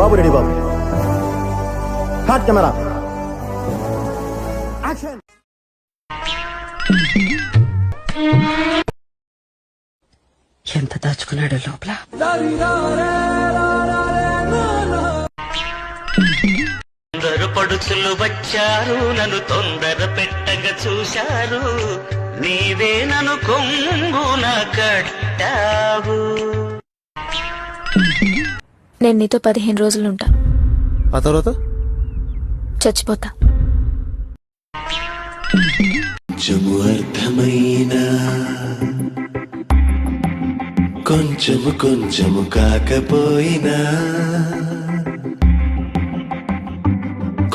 బాబు ready బాబు. Hot camera action ఎంత దాచుకున్నాడు లోపల? అందరు పడుచులు వచ్చారు నన్ను తొందర పెట్టగా చూశారు. నీవే నన్ను కొంగున కట్టావు. నేను నీతో పదిహేను రోజులుంటా ఆ తర్వాత? చచ్చిపోతా. కొంచెము అర్థమైన? కొంచెము కొంచెము కాకపోయినా?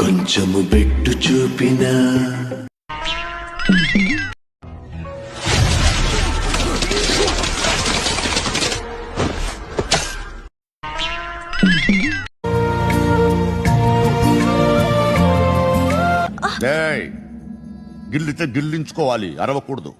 కొంచెము బెట్టు చూపినా? గిల్లితే గిల్లించుకోవాలి అరవకూడదు.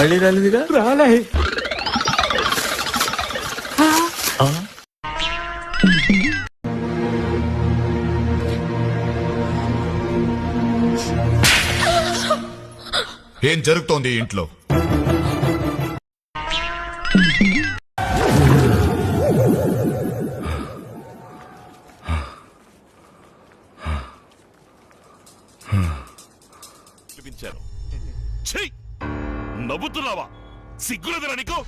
మళ్ళీ రాలేదుగా? రాలే. ఏం జరుగుతోంది ఇంట్లో? చూపించారు! నవ్వుతున్నావా? సిగ్గులేదురా నీకు?